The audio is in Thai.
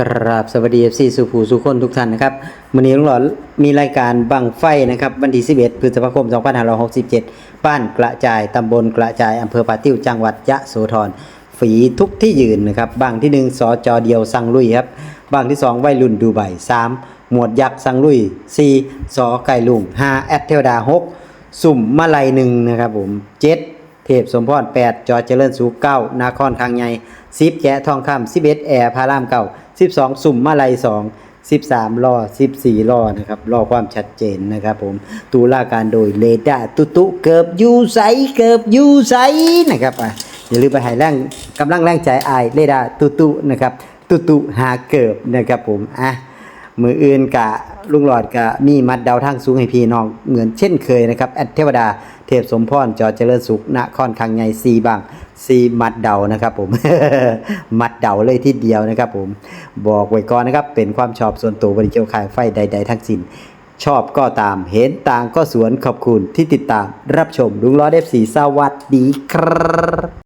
กราบสวัสดีเอฟซีสุภูสุคนทุกท่านนะครับวันนี้ลุงหลอดมีรายการบังไฟนะครับวันที่ 11พฤษภาคม 2567 บ้านกระจายตำบลกระจายอำเภอป่าติ้วจังหวัดยะโสธรฝีทุกที่ยืนนะครับบางที่หนึ่งสจเดียวสังลุยครับบางที่สองวัยรุ่นดูใบ3หมวดยักษ์สังลุย4สอไก่ลุง5แอดเทวดา 6 สุ่มมาลัยหนึ่งนะครับผม7 เทพสมพร8จอเจริญสุข9นาครคางใหญ่10แกะทองคำ11แอร์พารามเก่า12สุ่มมาลัย2 13ล่อ14ล่อนะครับล่อความชัดเจนนะครับผมตุลาการโดยเลดาตุตุเกิบยูไซเกิบยูไซนะครับอะอย่าลืมไปให้แรงกำลังแรงใจอายเลดาตุตุนะครับตุตุหาเกิบนะครับผมอะมืออื่นกะลุงหลอดกะมีมัดเดาทางสูงให้พี่น้องเหมือนเช่นเคยนะครับแอดเทวดา เทพสมพรจอเจริญสุขนครคังใหญ่ซีบางซีมัดเดานะครับผม มัดเดาเลยทีเดียวนะครับผม บอกไว้ก่อนนะครับ เป็นความชอบส่วนตัวบริเกี่ยวขายไฟใด ๆ ทั้งสิ้น ชอบก็ตาม เห็นต่างก็สวนขอบคุณที่ติดตามรับชมลุงล้อเดฟสีสวัสดีครับ